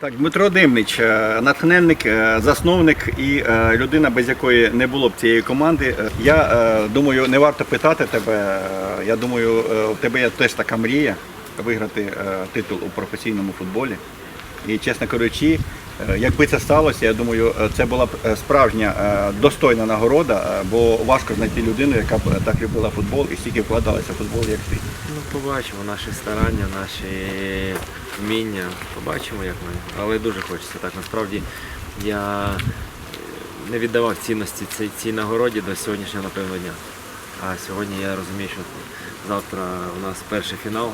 Так, Дмитро Димнич, е, натхненник, е, засновник і е, людина, без якої не було б цієї команди. Я думаю, не варто питати тебе. Я думаю, у тебе є теж така мрія виграти титул у професійному футболі. І, чесно кажучи, якби це сталося, я думаю, е, це була б е, справжня е, достойна нагорода, е, бо важко знайти людину, яка б е, так любила футбол і стільки вкладалася в футбол, як ти. Ну, побачимо наші старання, наші вміння. Побачимо, як ми. Але дуже хочеться. Так, насправді я е, не віддавав цінності цій, цій нагороді до сьогоднішнього, напевно, дня. А сьогодні я розумію, що завтра у нас перший фінал,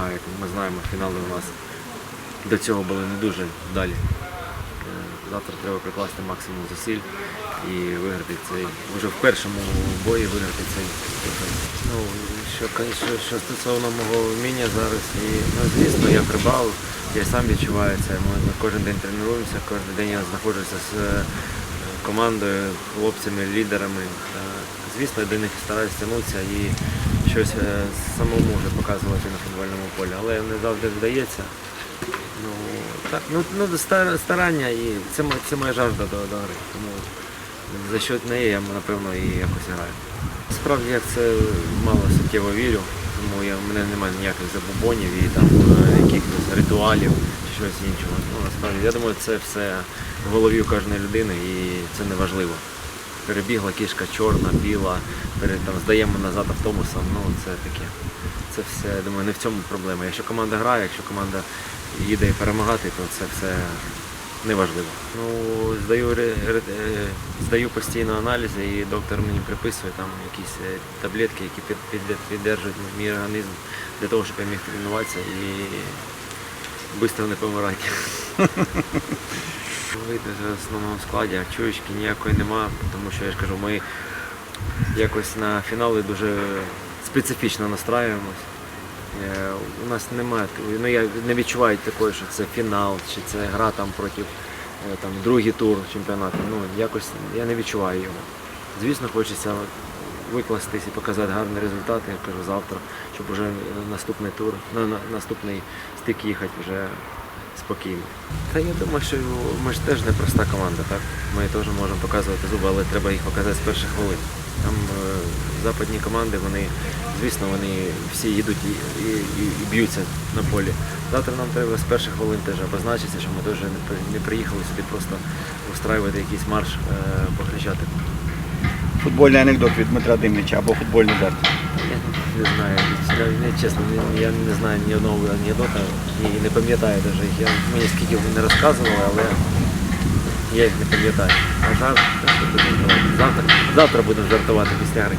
а як ми знаємо, фінали у нас до цього були не дуже вдалі. Завтра треба прикласти максимум зусиль і виграти цей, вже в першому бої виграти цей. Ну, що, що, що стосовно мого вміння зараз, і, ну, звісно, я прибав, я сам відчуваю це. Ми, кожен день тренуємося, кожен день я знаходжуся з е, командою, хлопцями, лідерами. Звісно, я до них стараюся тягнутися і щось е, самому вже показувати на футбольному полі, але не завжди вдається. Ну, ну, ну старання і це, це моя жажда до, до гри. Тому за що неї я напевно і якось граю. Справді я це мало суттєво вірю, тому я, в мене немає ніяких забобонів і там е, якихось ритуалів чи щось іншого. Ну, насправді, я думаю, це все в голові у кожної людини і це не важливо. Перебігла кішка чорна, біла, перед, там, здаємо назад автобусом, ну це таке. Це все, я думаю, не в цьому проблема. Якщо команда грає, якщо команда їде перемагати, то це все неважливо. Ну, здаю, е, здаю постійно аналізи і доктор мені приписує там якісь е, таблетки, які під, під, піддержують мій організм для того, щоб я міг тренуватися і швидко не помирати. Вийти в основному складі, а чуєчки ніякої нема, тому що я ж кажу, ми якось на фінали дуже специфічно настраюємось. Е, У нас немає, ну я не відчуваю такої, що це фінал, чи це гра там проти е, там, другий тур чемпіонату. Ну, якось я не відчуваю його. Звісно, хочеться викластись і показати гарний результат, я кажу завтра, щоб вже наступний тур, на, на наступний стик їхати вже спокійно. Та я думаю, що ми ж теж не проста команда, так? Ми теж можемо показувати зуби, але треба їх показати з перших хвилин. Там е, западні команди, вони, звісно, вони всі їдуть і, і, і, і б'ються на полі. Завтра нам треба з перших хвилин теж обозначитися, що ми теж не, не приїхали сюди просто устраювати якийсь марш е, по Хрещатику. Футбольний анекдот від Дмитра Димнича або футбольний жарт. Не знаю, не- чесно, я не знаю ні одного анекдота і не пам'ятаю навіть. Я, мені скільки вони не розказували, але я їх не пам'ятаю. А жартувати? завтра, завтра будемо жартувати після гри.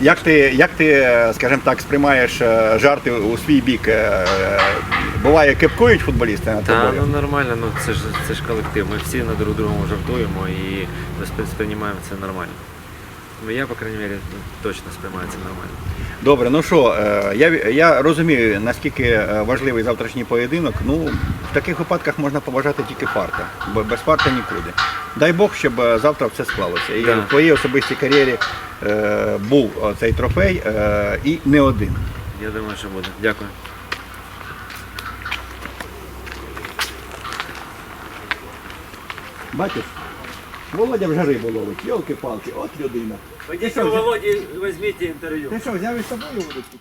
Як ти, як ти, скажімо так, сприймаєш е, жарти у свій бік? Е, Буває, кепкують футболісти над Та тобою? ну нормально, ну це ж це ж колектив. Ми всі на друг другому жартуємо і ми сприймаємо це нормально. Я, по крайній мірі, ну, точно сприймаю це нормально. Добре, ну що, е, я, я розумію, наскільки е, важливий завтрашній поєдинок. Ну, в таких випадках можна побажати тільки фарта, бо без фарта нікуди. Дай Бог, щоб е, завтра все склалося. І Да. в твоїй особистій кар'єрі був цей трофей і не один. Я думаю, що буде. Дякую. Бачиш? Володя вже рибу ловить, йолки-палки, от людина. Ходіть у Володі, візьміть інтерв'ю. Ти що, взяв із собою водички?